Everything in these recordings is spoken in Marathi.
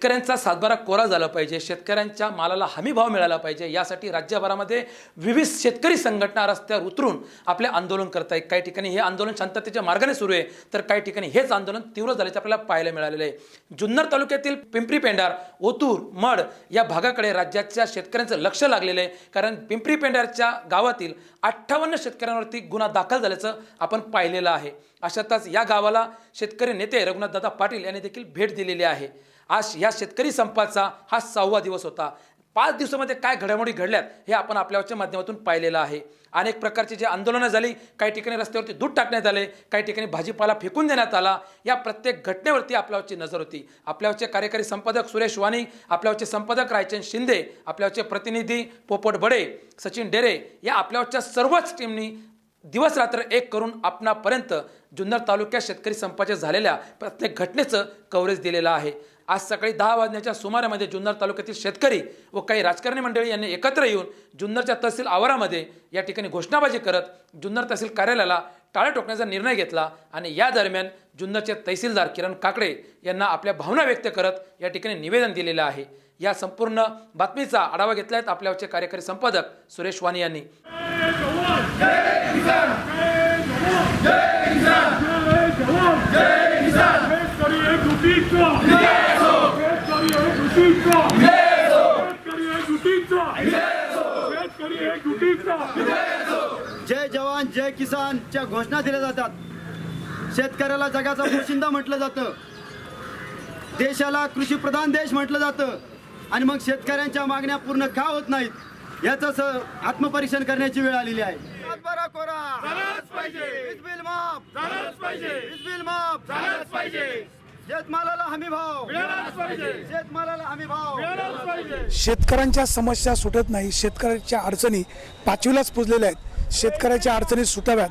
शेतकऱ्यांचा सातबारा कोरा झाला पाहिजे शेतकऱ्यांच्या मालाला हमी भाव मिळाला पाहिजे यासाठी राज्यभरामध्ये विविध शेतकरी संघटना रस्त्यावर उतरून आपले आंदोलन करत आहेत. काही ठिकाणी हे आंदोलन शांततेच्या मार्गाने सुरू आहे तर काही ठिकाणी हेच आंदोलन तीव्र झाल्याचे आपल्याला पाहायला मिळालेलं आहे. जुन्नर तालुक्यातील पिंपरी पेंढार ओतूर मड या भागाकडे राज्याच्या शेतकऱ्यांचं लक्ष लागलेलं आहे. कारण पिंपरी पेंढारच्या गावातील अठ्ठावन्न शेतकऱ्यांवरती गुन्हा दाखल झाल्याचं आपण पाहिलेलं आहे. अशातच या गावाला शेतकरी नेते रघुनाथदादा पाटील यांनी देखील भेट दिलेली आहे. आज या शेतकरी संपाचा हा सहावा दिवस होता. पाच दिवसामध्ये काय घडामोडी घडल्यात हे आपण आपल्याच्या माध्यमातून पाहिलेलं आहे. अनेक प्रकारची जी आंदोलनं झाली काही ठिकाणी रस्त्यावरती दूध टाकण्यात आले काही ठिकाणी भाजीपाला फेकून देण्यात आला या प्रत्येक घटनेवरती आपल्यावरची नजर होती. आपल्यावरचे कार्यकारी संपादक सुरेश वाणी आपल्यावरचे संपादक रायचंद शिंदे आपल्यावरचे प्रतिनिधी पोपट बडे सचिन डेरे या आपल्यावरच्या सर्वच टीमनी दिवस रात्र एक करून आपणापर्यंत जुन्नर तालुक्यात शेतकरी संपाच्या झालेल्या प्रत्येक घटनेचं कव्हरेज दिलेलं आहे. आज सकाळी दहा वाजण्याच्या सुमारामध्ये जुन्नर तालुक्यातील शेतकरी व काही राजकारणी मंडळी यांनी एकत्र येऊन जुन्नरच्या तहसील आवारामध्ये या ठिकाणी घोषणाबाजी करत जुन्नर तहसील कार्यालयाला टाळं टोकण्याचा निर्णय घेतला आणि या दरम्यान जुन्नरचे तहसीलदार किरण काकडे यांना आपल्या भावना व्यक्त करत या ठिकाणी निवेदन दिलेलं आहे. या संपूर्ण बातमीचा आढावा घेतला आहेत आपल्यावरचे कार्यकारी संपादक सुरेश वाणी यांनी. जय जवान जय किसानच्या घोषणा दिल्या जातात. शेतकऱ्याला जगाचा पोशिंदा म्हटलं जातं. देशाला कृषीप्रधान देश म्हटलं जातं. आणि मग शेतकऱ्यांच्या मागण्या पूर्ण का होत नाहीत? याचं आत्मपरीक्षण करण्याची वेळ आलेली आहे. सातबारा कोरा. झालाच पाहिजे. वीज बिल माफ. झालाच पाहिजे. वीज बिल माफ. झालाच पाहिजे. शेतमालाला हमी भाव. मिळालाच पाहिजे. शेतमालाला हमी भाव. मिळालाच पाहिजे. शेतकऱ्यांच्या समस्या सुटत नाही. शेतकऱ्याच्या अडचणी पाचवीलाच पुजलेल्या आहेत. शेतकऱ्याच्या अडचणी सुटाव्यात.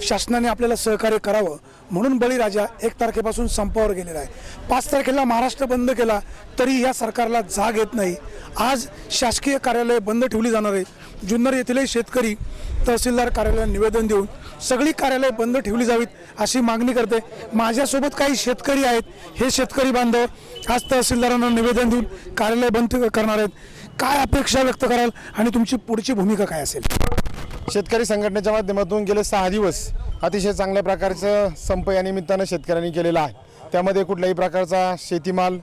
शासनाने आपल्याला सहकार्य करावं म्हणून बळीराजा एक तारखेपासून संपावर गेलेला आहे. पाच तारखेला महाराष्ट्र बंद केला तरी या सरकारला जाग येत नाही. आज शासकीय कार्यालय बंद ठेवली जाणार आहे. जुन्नर येथीलही शेतकरी तहसीलदार कार्यालयाला निवेदन देऊन सगळी कार्यालय बंद ठेवली जावीत अशी मागणी करते. माझ्यासोबत काही शेतकरी आहेत. हे शेतकरी बांधव आज तहसीलदारांना निवेदन देऊन कार्यालय बंद करणार आहेत. काय अपेक्षा व्यक्त कराल आणि तुमची पुढची भूमिका काय असेल? शेतकरी संघटनेच्या माध्यमातून गेले सहा दिवस अतिशय चांगल्या प्रकारचं संप या निमित्तानं शेतकऱ्यांनी केलेला आहे. त्यामध्ये कुठल्याही प्रकारचा शेतीमाल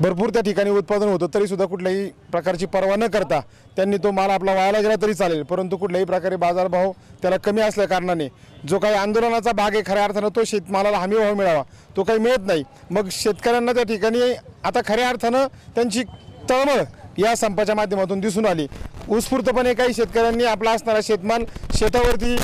भरपूर त्या ठिकाणी उत्पादन होतं तरीसुद्धा कुठल्याही प्रकारची पर्वा न करता त्यांनी तो माल आपला वायाला गेला तरी चालेल. परंतु कुठल्याही प्रकारे बाजारभाव त्याला कमी असल्या कारणाने जो काही आंदोलनाचा भाग आहे खऱ्या अर्थानं तो शेतमालाला हमी भाव मिळावा तो काही मिळत नाही. मग शेतकऱ्यांना त्या ठिकाणी आता खऱ्या अर्थानं त्यांची तळमळ या संपाच्या माध्यमातून दिसून आली. उत्स्फूर्तपणे काही शेतकऱ्यांनी आपला असणारा शेतमाल शेतावरती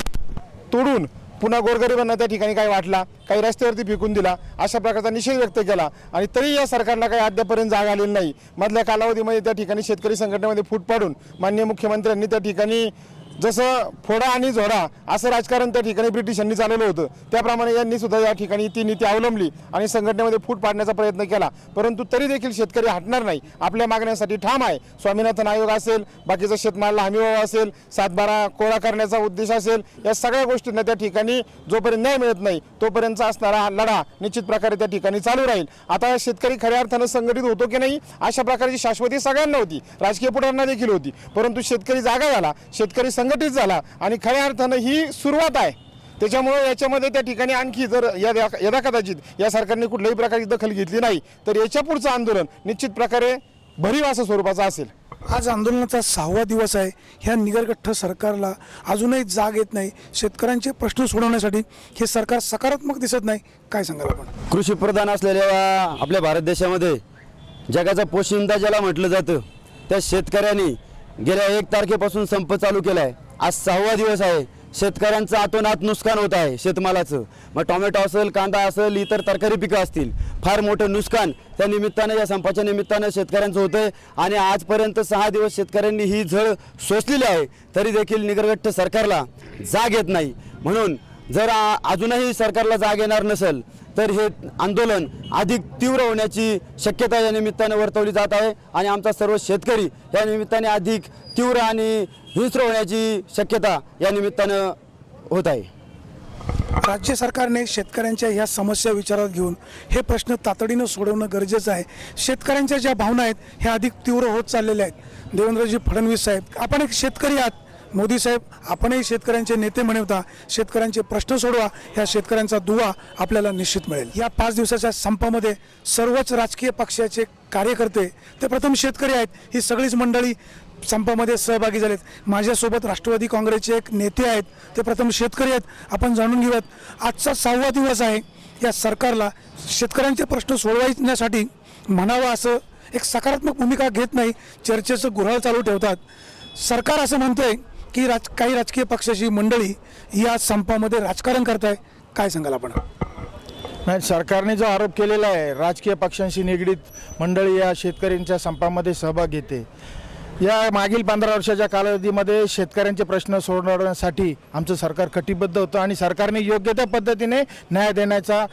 तोडून पुन्हा गोरगरिबांना त्या ठिकाणी काही वाटला काही रस्त्यावरती फेकून दिला अशा प्रकारचा निषेध व्यक्त केला. आणि तरी या सरकारला काही अद्यापर्यंत जाग आलेली नाही. मधल्या कालावधीमध्ये त्या ठिकाणी शेतकरी संघटनेमध्ये फूट पाडून माननीय मुख्यमंत्र्यांनी त्या ठिकाणी जसं फोडा आणि झोडा असं राजकारण त्या ठिकाणी ब्रिटिशांनी चालवलं होतं. त्याप्रमाणे यांनी सुद्धा या ठिकाणी ती नीती अवलंबली आणि संघटनेमध्ये फूट पाडण्याचा प्रयत्न केला. परंतु तरी देखील शेतकरी हटणार नाही. आपल्या मागण्यासाठी ठाम आहे. स्वामीनाथन आयोग असेल बाकीचं शेतमालला हमीभाव असेल सातबारा कोळा करण्याचा उद्देश असेल या सगळ्या गोष्टींना त्या ठिकाणी जोपर्यंत न्याय मिळत नाही तोपर्यंत असणारा हा लढा निश्चित प्रकारे त्या ठिकाणी चालू राहील. आता शेतकरी खऱ्या अर्थानं संघटित होतो की नाही अशा प्रकारची शाश्वती सगळ्यांना होती. राजकीय पुटांना देखील होती. परंतु शेतकरी जागा झाला. शेतकरी संघटित झाला आणि खऱ्या अर्थानं ही सुरुवात आहे. त्याच्यामुळे याच्यामध्ये त्या ठिकाणी आणखी जर या यदा कदाचित या सरकारने कुठल्याही प्रकारची दखल घेतली नाही तर याच्या पुढचं आंदोलन निश्चित प्रकारे भरीव असं स्वरूपाचं असेल. आज आंदोलनाचा सहावा दिवस आहे. ह्या निगरगठ्ठ सरकारला अजूनही जाग येत नाही. शेतकऱ्यांचे प्रश्न सोडवण्यासाठी हे सरकार सकारात्मक दिसत नाही. काय सांगाल आपण? कृषी प्रधान असलेल्या आपल्या भारत देशामध्ये जगाचा पोशिंदा ज्याला म्हटलं जातं त्या शेतकऱ्यांनी गेल्या एक तारखेपासून संप चालू केला आहे आज सहावा दिवस आहे. शेतकऱ्यांचं आतोनात नुकसान होत आहे शेतमालाचं. मग टोमॅटो असेल कांदा असेल इतर तरकारी पिकं असतील फार मोठं नुकसान त्या निमित्तानं या संपाच्या निमित्तानं शेतकऱ्यांचं होतं आहे आणि आजपर्यंत सहा दिवस शेतकऱ्यांनी ही झळ सोसलेली आहे तरी देखील निगरगट्ट सरकारला जाग येत नाही. म्हणून जर अजूनही सरकारला जाग येणार नसेल तर हे आंदोलन अधिक तीव्र होण्याची शक्यता या निमित्तानं वर्तवली जात आहे आणि आमचा सर्व शेतकरी या निमित्ताने अधिक तीव्र आणि हिंस्र होण्याची शक्यता या निमित्तानं होत आहे. राज्य सरकारने शेतकऱ्यांच्या ह्या समस्या विचारात घेऊन हे प्रश्न तातडीनं सोडवणं गरजेचं आहे. शेतकऱ्यांच्या ज्या भावना आहेत ह्या अधिक तीव्र होत चाललेल्या आहेत. देवेंद्रजी फडणवीस साहेब आपण एक शेतकरी आहात. मोदी साहेब आपणही शेतकऱ्यांचे नेते म्हणवता शेतकऱ्यांचे प्रश्न सोडवा ह्या शेतकऱ्यांचा दुवा आपल्याला निश्चित मिळेल. या पाच दिवसाच्या संपामध्ये सर्वच राजकीय पक्षाचे कार्यकर्ते ते प्रथम शेतकरी आहेत ही सगळीच मंडळी संपामध्ये सहभागी झालेत. माझ्यासोबत राष्ट्रवादी काँग्रेसचे एक नेते आहेत ते प्रथम शेतकरी आहेत. आपण जाणून घेऊयात आजचा सहावा दिवस आहे या सरकारला शेतकऱ्यांचे प्रश्न सोडवण्यासाठी म्हणावं असं एक सकारात्मक भूमिका घेत नाही चर्चेचं गुऱ्हाळ चालू ठेवतात. सरकार असं म्हणतंय की राज काही राजकीय पक्षाची मंडळी या संपामध्ये राजकारण करत आहे काय सांगाल आपण? नाही सरकारने जो आरोप केलेला आहे राजकीय पक्षांशी निगडीत मंडळी या शेतकऱ्यांच्या संपामध्ये सहभाग घेते. या मागील पंधरा वर्षाच्या कालावधीमध्ये शेतकऱ्यांचे प्रश्न सोडवण्यासाठी आमचं सरकार कटिबद्ध होतं आणि सरकारने योग्य त्या पद्धतीने न्याय देण्याचा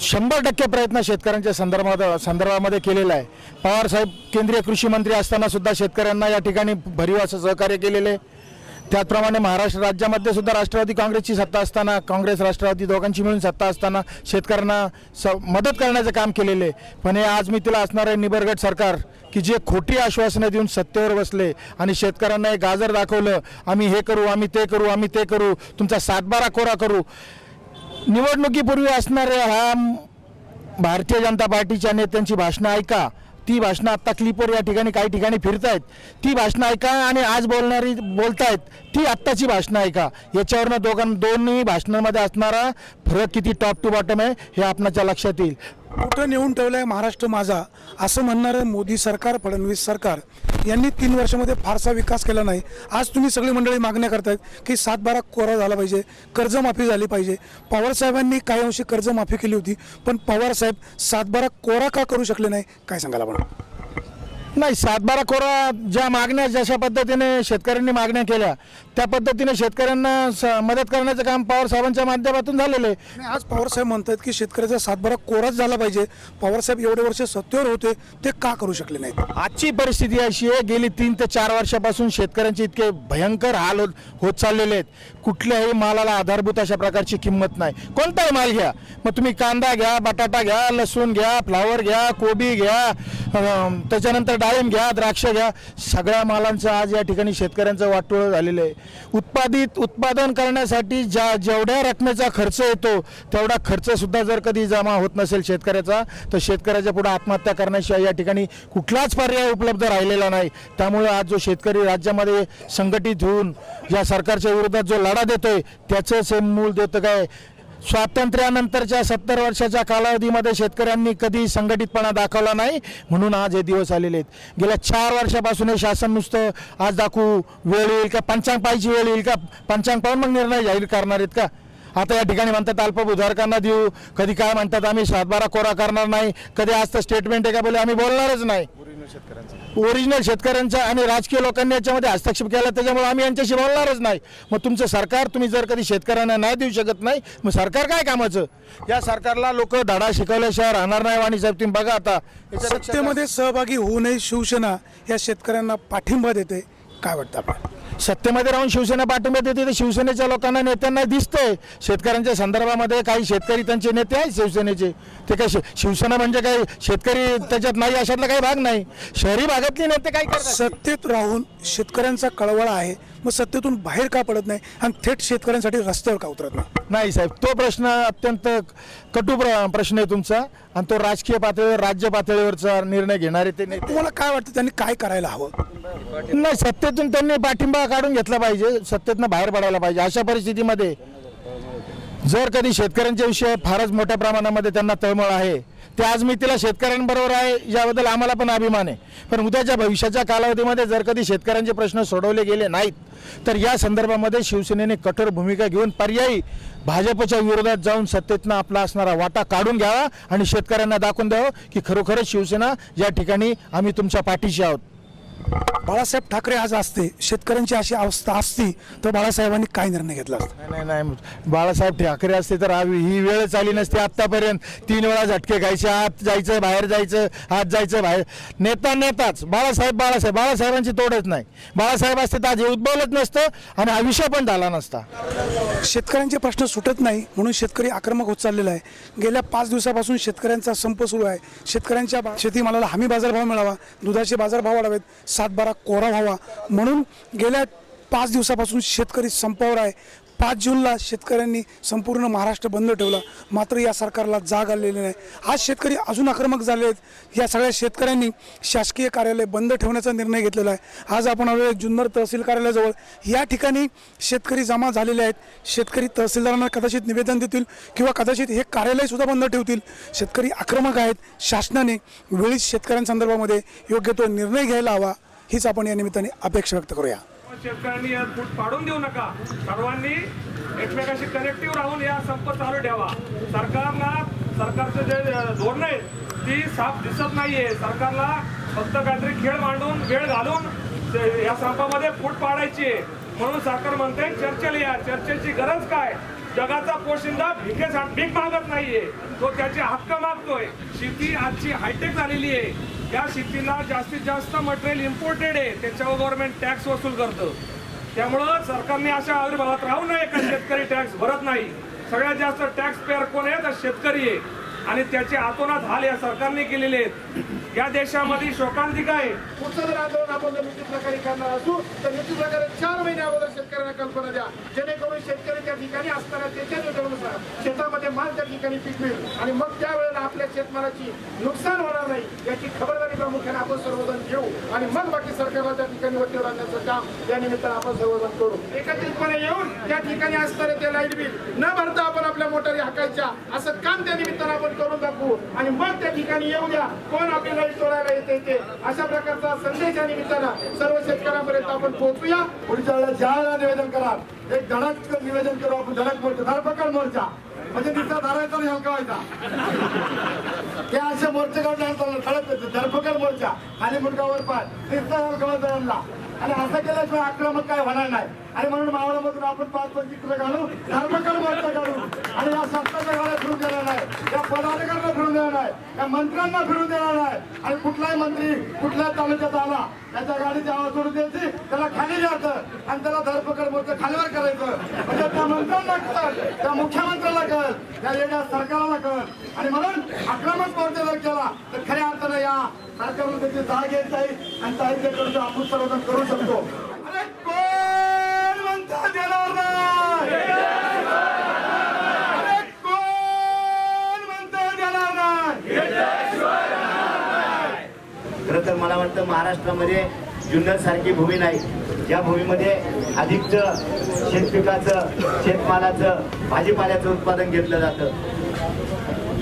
शंभर टक्के प्रयत्न शेतकऱ्यांच्या संदर्भात संदर्भामध्ये केलेला आहे. पवार साहेब केंद्रीय कृषी मंत्री असताना सुद्धा शेतकऱ्यांना या ठिकाणी भरीव असं सहकार्य केलेलं आहे. त्याचप्रमाणे महाराष्ट्र राज्यामध्ये सुद्धा राष्ट्रवादी काँग्रेसची सत्ता असताना काँग्रेस राष्ट्रवादी दोघांची मिळून सत्ता असताना शेतकऱ्यांना स मदत करण्याचं काम केलेलं आहे. पण हे आज मी तिला असणारे निबरगट सरकार की जे खोटी आश्वासनं देऊन सत्तेवर बसले आणि शेतकऱ्यांना एक गाजर दाखवलं आम्ही हे करू आम्ही ते करू आम्ही ते करू तुमचा सातबारा कोरा करू. निवडणुकीपूर्वी असणाऱ्या ह्या भारतीय जनता पार्टीच्या नेत्यांची भाषणं ऐका. ती भाषणं आत्ता क्लिपवर या ठिकाणी काही ठिकाणी फिरतायत. ती भाषणं ऐका आणि आज बोलणारी बोलतायत. ती आत्ताची भाषणं ऐका याच्यावरनं दोघां दोन्ही भाषणांमध्ये असणारा फरक किती टॉप टू बॉटम आहे हे आपणाच्या लक्षात येईल. कुठं नेऊन ठेवलाय महाराष्ट्र माझा? असं म्हणणारं मोदी सरकार फडणवीस सरकार यांनी तीन वर्षामध्ये फारसा विकास केला नाही. आज तुम्ही सगळी मंडळी मागण्या करतायत की सातबारा कोरा झाला पाहिजे कर्जमाफी झाली पाहिजे. पवार साहेबांनी काही अंशी कर्जमाफी केली होती पण पवार साहेब सातबारा कोरा का करू शकले नाही? काय सांगायला आपण? नाही सातबारा कोरा ज्या मागण्या जशा पद्धतीने शेतकऱ्यांनी मागण्या केल्या त्या पद्धतीने शेतकऱ्यांना स मदत करण्याचं काम पवार साहेबांच्या माध्यमातून झालेलं आहे. आणि आज पवारसाहेब म्हणतात की शेतकऱ्याचा सातबारा कोराच झाला पाहिजे. पवारसाहेब एवढे वर्ष सत्तेवर होते ते का करू शकले नाहीत? आजची परिस्थिती अशी आहे गेली तीन ते चार वर्षापासून शेतकऱ्यांचे इतके भयंकर हाल होत होत चाललेले आहेत. कुठल्याही मालाला आधारभूत अशा प्रकारची किंमत नाही. कोणताही माल घ्या. मग तुम्ही कांदा घ्या बटाटा घ्या लसूण घ्या फ्लावर घ्या कोबी घ्या अं, त्याच्यानंतर डाळिंब घ्या द्राक्ष घ्या. सगळ्या मालांचं आज या ठिकाणी शेतकऱ्यांचं वाटोळं झालेलं आहे. उत्पादित उत्पादन करण्यासाठी ज्या जेवढ्या रकमेचा खर्च येतो तेवढा खर्चसुद्धा जर कधी जमा होत नसेल शेतकऱ्याचा तर शेतकऱ्याच्या पुढे आत्महत्या करण्याशिवाय या ठिकाणी कुठलाच पर्याय उपलब्ध राहिलेला नाही. त्यामुळे आज जो शेतकरी राज्यामध्ये संघटित होऊन या सरकारच्या विरोधात जो लढा देतोय त्याचंच हे मूल देतं काय? स्वातंत्र्यानंतरच्या सत्तर वर्षाच्या कालावधीमध्ये शेतकऱ्यांनी कधी संघटितपणा दाखवला नाही म्हणून आज हे दिवस आलेले आहेत. गेल्या चार वर्षापासून हे शासन नुसतं आज दाखवू वेळ येईल का? पंचांग पाहिजे वेळ येईल का? पंचांग पाहून मग निर्णय जाहीर करणार आहेत का? आता या ठिकाणी म्हणतात अल्पभूधारकांना देऊ कधी काय म्हणतात आम्ही सातबारा कोरा करणार नाही कधी आज तर स्टेटमेंट आहे का बोले आम्ही बोलणारच नाही. ओरिजिनल शेतकऱ्यांच्या आणि राजकीय लोकांनी याच्यामध्ये हस्तक्षेप केला त्याच्यामुळे आम्ही यांच्याशी बोलणारच नाही. मग तुमचं सरकार तुम्ही जर कधी शेतकऱ्यांना नाही देऊ शकत नाही मग सरकार काय कामाचं? या सरकारला लोक धडा शिकवल्याशिवाय राहणार नाही वाणी साहेब तुम्ही बघा आता. सत्तेमध्ये सहभागी होऊ नये शिवसेना या शेतकऱ्यांना पाठिंबा देते. काय वाटतं आपण? सत्तेमध्ये राहून शिवसेना पाठिंबा देते तर शिवसेनेच्या लोकांना नेत्यांना दिसतंय. शेतकऱ्यांच्या संदर्भामध्ये काही शेतकरी त्यांचे नेते आहेत शिवसेनेचे. ते काय शिवसेना म्हणजे काही शेतकरी त्याच्यात नाही अशातला काही भाग नाही. शहरी भागातले नेते काय सत्तेत राहून शेतकऱ्यांचा कळवळा आहे. मग सत्तेतून बाहेर का पडत नाही? आणि थेट शेतकऱ्यांसाठी रस्त्यावर का उतरत नाही? नाही साहेब तो प्रश्न अत्यंत कटू प्र- प्रश्न आहे तुमचा. आणि तो राजकीय पातळीवर राज्य पातळीवरचा निर्णय घेणारे ते नेते. तुम्हाला काय वाटतं त्यांनी काय करायला हवं? नाही सत्तेतून त्यांनी पाठिंबा काढून घेतला पाहिजे. सत्तेतनं बाहेर पडायला पाहिजे. अशा परिस्थितीमध्ये जर कधी शेतकऱ्यांच्या विषयी फारच मोठ्या प्रमाणामध्ये त्यांना तळमळ आहे ते आज मी तिला शेतकऱ्यांबरोबर आहे याबद्दल आम्हाला पण अभिमान आहे. पण उद्याच्या भविष्याच्या कालावधीमध्ये जर कधी शेतकऱ्यांचे प्रश्न सोडवले गेले नाहीत तर या संदर्भामध्ये शिवसेनेने कठोर भूमिका घेऊन पर्यायी भाजपच्या विरोधात जाऊन सत्तेतनं आपला असणारा वाटा काढून घ्यावा आणि शेतकऱ्यांना दाखवून द्यावं की खरोखरच शिवसेना या ठिकाणी आम्ही तुमच्या पाठीशी आहोत. बाळासाहेब ठाकरे आज असते शेतकऱ्यांची अशी अवस्था असती तर बाळासाहेबांनी काय निर्णय घेतला असता? नाही नाही नाही बाळासाहेब ठाकरे असते तर हा- ही वेळ आली नसती आत्तापर्यंत. तीन वेळा झटके खायचे आत जायचं बाहेर जायचं आत जायचं बाहेर. नेता नेताच बाळासाहेब बाळासाहेब बाळासाहेबांची तोडच नाही. बाळासाहेब असते तर आज हे उद्भवलंच नसतं आणि हा विषय पण झाला नसता. शेतकऱ्यांचे प्रश्न सुटत नाही म्हणून शेतकरी आक्रमक होत चाललेला आहे. गेल्या पाच दिवसापासून शेतकऱ्यांचा संप सुरू आहे. शेतकऱ्यांच्या बा- शेतीमालाला हमी बाजारभाव मिळावा दुधाचे बाजारभाव वाढावेत सातबारा कोरा व्हावा. म्हणून गेल्या पाच दिवसापासून शेतकरी संपावर आहे. पाच जूनला शेतकऱ्यांनी संपूर्ण महाराष्ट्र बंद ठेवला. मात्र या सरकारला जाग आलेली नाही. आज शेतकरी अजून आक्रमक झाले आहेत. या सगळ्या शेतकऱ्यांनी शासकीय कार्यालय बंद ठेवण्याचा निर्णय घेतलेला आहे. आज आपण आलेलो जुन्नर तहसील कार्यालयाजवळ. या ठिकाणी शेतकरी जमा झालेले आहेत. शेतकरी तहसीलदारांना कदाचित निवेदन देतील किंवा कदाचित हे कार्यालयसुद्धा बंद ठेवतील. शेतकरी आक्रमक आहेत. शासनाने वेळीच शेतकऱ्यांसंदर्भामध्ये योग्य तो निर्णय घ्यायला हवा. हीच आपण या निमित्ताने अपेक्षा व्यक्त करूया. शेतकऱ्यांनी फूट पाडून देऊ नका. सर्वांनी एकमेकाशी कनेक्टिव्ह राहून या संप चालू ठेवा. सरकारला सरकारचं जे धोरण आहे ती साफ दिसत नाहीये. सरकारला फक्त काहीतरी खेळ मांडून वेळ घालून या संपामध्ये फूट पाडायची आहे. म्हणून सरकार म्हणते चर्चेला या. चर्चेची गरज काय? जगाचा पोशिंदा भिकेसाठी भीक मागत नाहीये. तो त्याचे हक्क मागतोय. शेती आजची हायटेक झालेली आहे. या शेतीला जास्तीत जास्त मटेरियल इम्पोर्टेड आहे. त्याच्यावर गव्हर्नमेंट टॅक्स वसूल करतं. त्यामुळं सरकारने अशा आविर्भावात राहू नये का शेतकरी टॅक्स भरत नाही? सगळ्यात जास्त टॅक्स पेअर कोण आहे तर शेतकरी आहे. आणि त्याचे आतोनात हाल या सरकारने केलेले आहेत. या देशामध्ये शोकांतिका आहे. पुढचं जर आंदोलन आपण जर निश्चित प्रकारे करणार असू तर निश्चित प्रकारे चार महिने अगोदर शेतकऱ्यांना कल्पना द्या. जेणेकरून शेतकरी त्या ठिकाणी असताना त्याच्या योजनेनुसार शेतामध्ये माल त्या ठिकाणी पिकवेल आणि मग त्यावेळेला आपल्या शेतमालाची नुकसान होणार नाही याची खबरदारी प्रामुख्याने आपण सर्वजण घेऊ. आणि मग बाकी सरकारला त्या ठिकाणी वरतीवर आणण्याचं काम या निमित्तानं आपण सर्वजण करू. एकत्रितपणे येऊन त्या ठिकाणी असणारे ते लाइट बिल न भरता आपण आपल्या मोटारी हाकायच्या असं काम त्या निमित्तानं आपण करून दाखवू. आणि मग त्या ठिकाणी येऊ द्या कोण आपल्याला लाइट तोडायला येते ते अशा प्रकारचा संदेशा निमित्तानं सर्व शेतकऱ्यांपर्यंत आपण पोहोचूया. पुढच्या वेळेला ज्याला निवेदन करा एक धडक निवेदन करू आपण धडक मोर्चा धडपकड मोर्चा. म्हणजे तिथं धरायचा आणि हलकावायचा. ते असे मोर्चे काढून धडक धडपकड मोर्चा. खाली मुलगावर पाय. नुसता हलकावायचा आणला आणि असं केल्याशिवाय आक्रमक काय होणार नाही. आणि म्हणून मावळामधून आपण पाच पंचवीस किलो घालू धर्मकर मोर्चा घालू. आणि या संस्थाच्या गाड्या फिरून देणार नाही या पदाधिकाऱ्यांना फिरून देणार नाही या मंत्र्यांना फिरून देणार नाही. आणि कुठलाही मंत्री कुठल्या तालुक्यात आला त्याच्या गाडीची आवाज सोडून द्यायची त्याला खाली जायचं आणि त्याला धरपकड मोर्चा खालीवर करायचं. म्हणजे त्या मंत्र्यांना कळ त्या मुख्यमंत्र्याला कळ त्या येण्या सरकारला कळ. आणि म्हणून आक्रमक मोर्चा जर केला तर खऱ्या या सरकारला त्याची जाग घ्यायची आहे आणि साहित्य करून आपण सर्वजण करू शकतो. अरे कोण म्हणता देणार नाही? अरे कोण म्हणता देणार नाही? खरं तर मला वाटतं महाराष्ट्रामध्ये जुन्नर सारखी भूमी नाही. या भूमीमध्ये अधिकचं शेतपिकाचं शेतमालाचं भाजीपाल्याचं उत्पादन घेतलं जातं.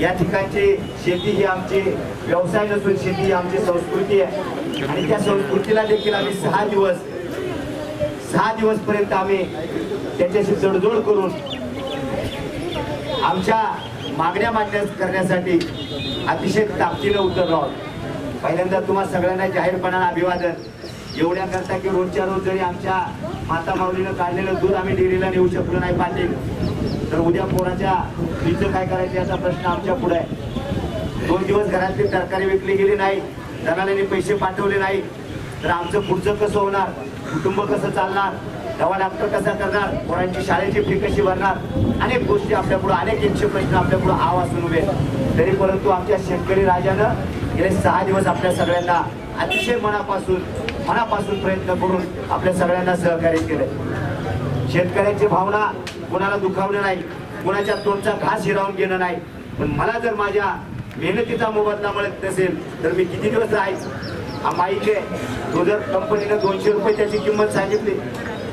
या ठिकाणची शेती ही आमची व्यवसाय नसून शेती ही आमची संस्कृती आहे. आणि त्या संस्कृतीला देखील आम्ही सहा दिवस सहा दिवसपर्यंत आम्ही त्याच्याशी जडजोड करून आमच्या मागण्या मान्य करण्यासाठी अतिशय ताकदीनं उतरलो आहोत. पहिल्यांदा तुम्हा सगळ्यांना जाहीरपणानं अभिवादन. एवढ्याकरता की रोजच्या रोज जरी आमच्या माता माऊलीनं काढलेलं दूध आम्ही डेअरीला नेऊ शकलो नाही पाटील तर उद्या पोराच्या फीचं काय करायचं याचा प्रश्न आमच्या पुढे आहे. दोन दिवस घरातली तरकारी विकली गेली नाही दलालांनी पैसे पाठवले नाही तर आमचं पुढचं कसं होणार? कुटुंब कसं चालणार? दवा डॉक्टर कसा करणार? पोरांची शाळेची फी कशी भरणार? अनेक गोष्टी आपल्यापुढं अनेक एकशे प्रश्न आपल्यापुढं आवासून उभे तरी परंतु आमच्या शेतकरी राजानं गेले सहा दिवस आपल्या सगळ्यांना अतिशय मनापासून मनापासून प्रयत्न करून आपल्या सगळ्यांना सहकार्य केलं. शेतकऱ्यांची भावना कुणाला दुखावणं नाही कुणाच्या तोंडचा घास हिरावून घेणं नाही. पण मला जर माझ्या मेहनतीचा मोबदला मिळत नसेल तर मी किती दिवस राहील हा माईक आहे. तो जर कंपनीनं दोनशे रुपये त्याची किंमत सांगितली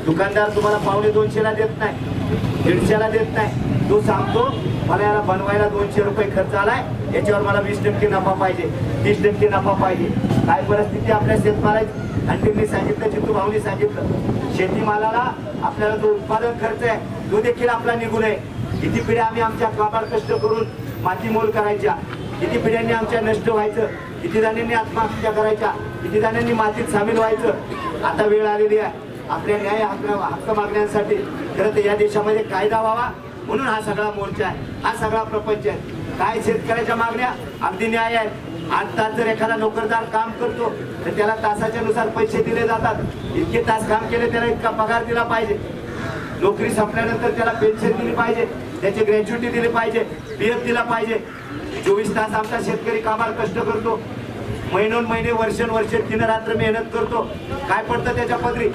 दुकानदार तुम्हाला पावणे दोनशेला देत नाही दीडशेला देत नाही. तो सांगतो मला याला बनवायला दोनशे रुपये खर्च आलाय. याच्यावर मला वीस टक्के नफा पाहिजे. तीस टक्के नफा पाहिजे. काय परिस्थिती आपल्या शेतमालाची? आणि त्यांनी सांगितलं चित्तू भाऊनी सांगितलं. शेतीमालाला आपल्याला जो उत्पादन खर्च आहे तो देखील आपला निघून आहे. किती पिढ्या आम्ही आमच्या काबाड कष्ट करून माती मोल करायच्या? किती पिढ्यांनी आमच्या नष्ट व्हायचं? किती जणांनी आत्महत्या करायच्या? किती जणांनी मातीत सामील व्हायचं? आता वेळ आलेली आहे. आपल्या न्याय हक्क हक्क मागण्यांसाठी खरं तर या देशामध्ये कायदा व्हावा. म्हणून हा सगळा मोर्चा आहे. हा सगळा प्रपंच आहे. काय शेतकऱ्याच्या मागण्या? अगदी न्याय आहेत आठ तास जर एखादा नोकरदार काम करतो तर त्याला तासाच्या नुसार पैसे दिले जातात. इतके तास काम केले त्याला इतका पगार दिला पाहिजे. नोकरी संपल्यानंतर त्याला पेन्शन दिली पाहिजे. त्याची ग्रॅच्युटी दिली पाहिजे. पी एफ दिला पाहिजे. चोवीस तास आमचा शेतकरी कामाला कष्ट करतो. महिनोन महिने वर्षानुवर्ष दिन रात्र मेहनत करतो. काय पडतं त्याच्या पदरी?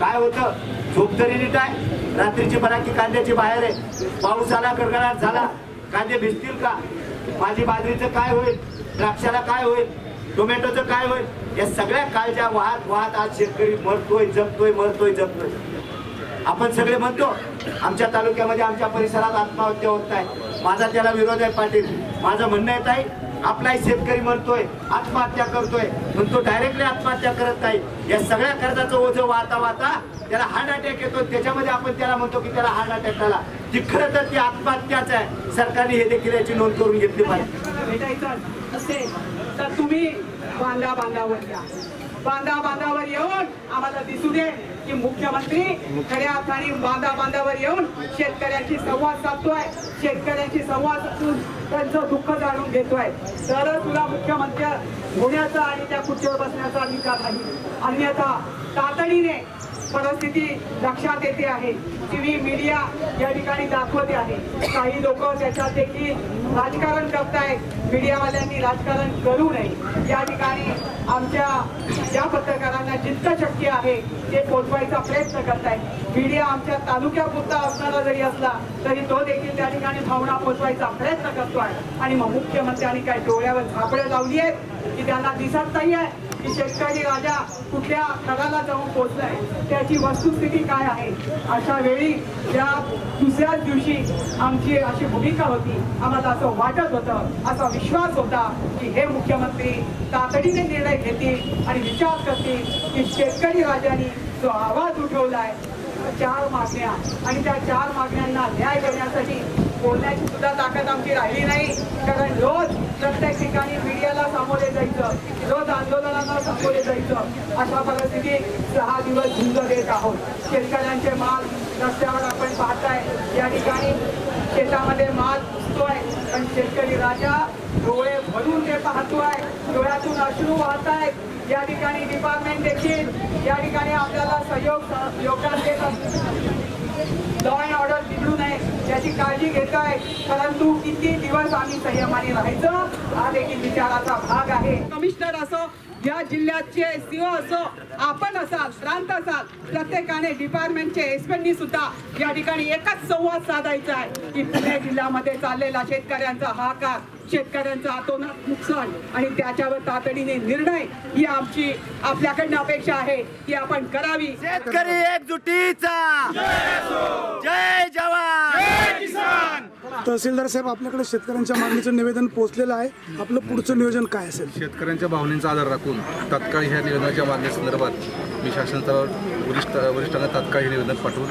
काय होतं? झोप तरी नीट आहे रात्रीची बराकी कांद्याची बाहेर आहे. पाऊस आला गडगडाट झाला कांदे भिजतील का? माझी बाजरीचं काय होईल? द्राक्षाला काय होईल? टोमॅटोचं काय होईल? या सगळ्या काळजा वाहत वाहत आज शेतकरी मरतोय जपतोय मरतोय जपतोय आपण सगळे म्हणतो आमच्या तालुक्यामध्ये आमच्या परिसरात आत्महत्या होत आहे. माझा त्याला विरोध आहे पाटील. माझं म्हणणं येत आहे आपलाही शेतकरी मरतोय आत्महत्या करतोय पण तो डायरेक्टली आत्महत्या करत नाही. या सगळ्या कर्जाचं ओझं वाहता वाहता त्याला हार्ट अटॅक येतो. त्याच्यामध्ये आपण त्याला म्हणतो की त्याला हार्ट अटॅक आला ती खरं तर ती आत्महत्याच आहे. सरकारने हे देखील याची नोंद करून घेतली पाहिजे. भेटायचं असेल तर तुम्ही बांधा बांधावर घ्या बांधा बांधावर येऊन आम्हाला दिसू दे की मुख्यमंत्री खऱ्या अर्थाने बांधा बांधावर येऊन शेतकऱ्यांशी संवाद साधतोय. शेतकऱ्यांशी संवाद साधून त्यांचं दुःख जाणून घेतोय. तरच तुला मुख्यमंत्री होण्याचा आणि त्या खुर्चीवर बसण्याचा अधिकार नाही. अन्यथा तातडीने परिस्थिती लक्षात येते आहे. टीव्ही मीडिया या ठिकाणी दाखवते आहे. काही लोक त्याच्यात देखील राजकारण करतायत. मीडियावाल्यांनी राजकारण करू नये. या ठिकाणी आमच्या ज्या पत्रकारांना जितकं शक्य आहे ते पोचवायचा प्रयत्न करतायत. मीडिया आमच्या तालुक्यापुरता असणारा जरी असला तरी तो देखील त्या ठिकाणी भावना पोचवायचा प्रयत्न करतोय. आणि मग मुख्यमंत्र्यांनी काय डोळ्यावर झापडं लावली आहेत की त्यांना दिसत नाही आहे की शेतकरी राजा कुठल्या थराला जाऊन पोहोचलाय त्याची वस्तुस्थिती काय आहे? अशा वेळी त्या दुसऱ्याच दिवशी आमची अशी भूमिका होती. आम्हाला असं वाटत होतं असा विश्वास होता की हे मुख्यमंत्री तातडीने निर्णय घेतील आणि विचार करतील की शेतकरी राजांनी जो आवाज उठवलाय चार मागण्या आणि त्या चार मागण्यांना न्याय करण्यासाठी बोलण्याची सुद्धा ताकद आमची राहिली नाही. कारण रोज प्रत्येक ठिकाणी मीडियाला सामोरे जायचं रोज आंदोलनाला सामोरे जायचं अशा परिस्थितीत सहा दिवस झुंज देत आहोत. शेतकऱ्यांचे माल रस्त्यावर आपण पाहताय. या ठिकाणी शेतामध्ये माल दिसतोय पण शेतकरी राजा डोळे भरून ते पाहतोय. डोळ्यातून अश्रू वाहत आहेत या ठिकाणी डिपार्टमेंट देखील या ठिकाणी आपल्याला सहयोग योगदान देत असतो याची काळजी घेत आहे परंतु किती दिवस आम्ही संयमाने राहायचं हा देखील विचाराचा भाग आहे. कमिशनर असो या जिल्ह्याचे सीओ असो आपण असाल प्रांत असाल प्रत्येकाने डिपार्टमेंटचे एसपीनी सुद्धा या ठिकाणी एकच संवाद साधायचा आहे की पुणे जिल्ह्यामध्ये चाललेला शेतकऱ्यांचा हाकार शेतकऱ्यांचं अतोनात नुकसान आणि त्याच्यावर तातडीने निर्णय ही आमची आपल्याकडनं अपेक्षा आहे की आपण करावी. शेतकरी एकजुटीचा. जय जवान. तहसीलदार साहेब आपल्याकडे शेतकऱ्यांच्या मागणीचं निवेदन पोहोचलेलं आहे. आपलं पुढचं नियोजन काय असेल? शेतकऱ्यांच्या भावनेचा आधार राखून तात्काळ ह्या निवेदनाच्या मागण्यासंदर्भात मी शासनाचा वरिष्ठ वरिष्ठांना तात्काळ हे निवेदन पाठवून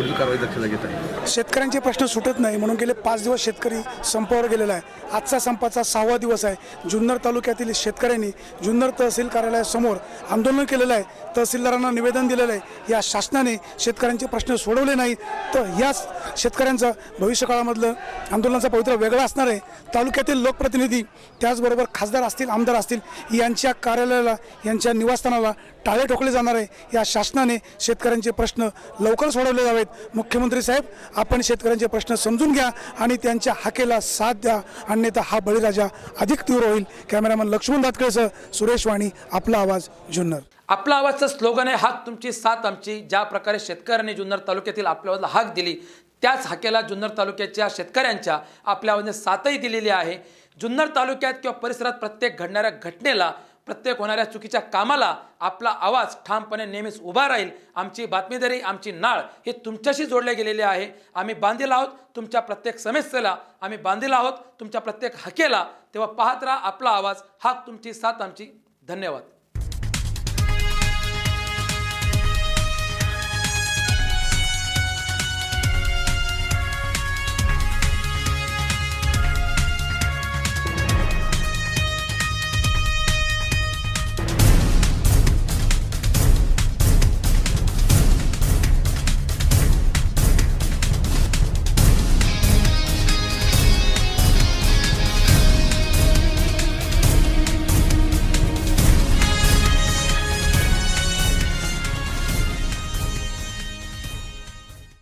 पुढील कारवाई दक्षता घेत आहे. शेतकऱ्यांचे प्रश्न सुटत नाही म्हणून गेले पाच दिवस शेतकरी संपावर गेलेला आहे. आजचा संपाचा सहावा दिवस आहे. जुन्नर तालुक्यातील शेतकऱ्यांनी जुन्नर तहसील कार्यालयासमोर आंदोलन केलेलं आहे. तहसीलदारांना निवेदन दिलेलं आहे. या शासनाने शेतकऱ्यांचे प्रश्न सोडवले नाहीत. तर याच शेतकऱ्यांचं भविष्यकाळामधलं आंदोलनाचा पवित्र वेगळा असणार आहे. तालुक्यातील लोकप्रतिनिधी त्याचबरोबर खासदार असतील आमदार असतील यांच्या कार्यालयाला यांच्या निवासस्थानाला टाळे ठोकले जाणार आहे. या शासनाने शेतकऱ्यांचे प्रश्न लवकर सोडवले जावेत. मुख्यमंत्री साहेब आपण शेतकऱ्यांचे प्रश्न समजून घ्या आणि त्यांच्या हाकेला साथ द्या. अन्यथा हा बळीराजा अधिक तीव्र होईल. कॅमेरामन लक्ष्मण दातकळेसह सुरेश वाणी आपला आवाज जुन्नर. आपला आवाजचं स्लोगन आहे हाक तुमची साथ आमची. ज्या प्रकारे शेतकऱ्यांनी जुन्नर तालुक्यातील आपल्या आवाजला हाक दिली त्याच हाकेला जुन्नर तालुक्याच्या शेतकऱ्यांच्या आपल्या आवाजाने साथही दिलेली आहे. जुन्नर तालुक्यात किंवा परिसरात प्रत्येक घडणाऱ्या घटनेला प्रत्येक होणाऱ्या चुकीच्या कामाला आपला आवाज ठामपणे नेहमीच उभा राहील. आमची बातमीदारी आमची नाळ हे तुमच्याशी जोडले गेलेले आहे. आम्ही बांधील आहोत तुमच्या प्रत्येक समस्येला. आम्ही बांधील आहोत तुमच्या प्रत्येक हकेला. तेव्हा पाहत राहा आपला आवाज. हा तुमची साथ आमची धन्यवाद.